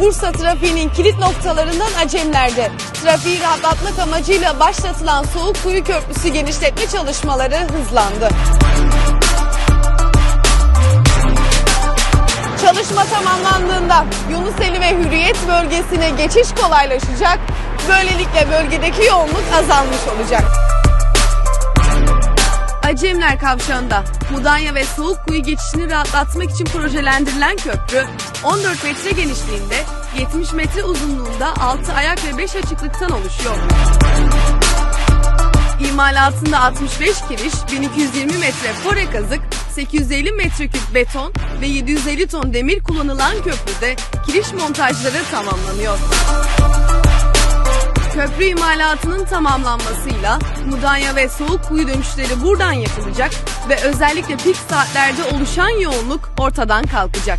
Bursa trafiğinin kilit noktalarından Acemler'de. Trafiği rahatlatmak amacıyla başlatılan Soğuk Kuyu Köprüsü genişletme çalışmaları hızlandı. Çalışma tamamlandığında Yunuseli ve Hürriyet bölgesine geçiş kolaylaşacak. Böylelikle bölgedeki yoğunluk azalmış olacak. Acemler Kavşağı'nda Mudanya ve Soğukkuyu geçişini rahatlatmak için projelendirilen köprü 14 metre genişliğinde 70 metre uzunluğunda 6 ayak ve 5 açıklıktan oluşuyor. İmalatında 65 kiriş, 1220 metre fore kazık, 850 metreküp beton ve 750 ton demir kullanılan köprüde kiriş montajları tamamlanıyor. Köprü imalatının tamamlanmasıyla Mudanya ve Soğuk Kuyu dönüşleri buradan yapılacak ve özellikle pik saatlerde oluşan yoğunluk ortadan kalkacak.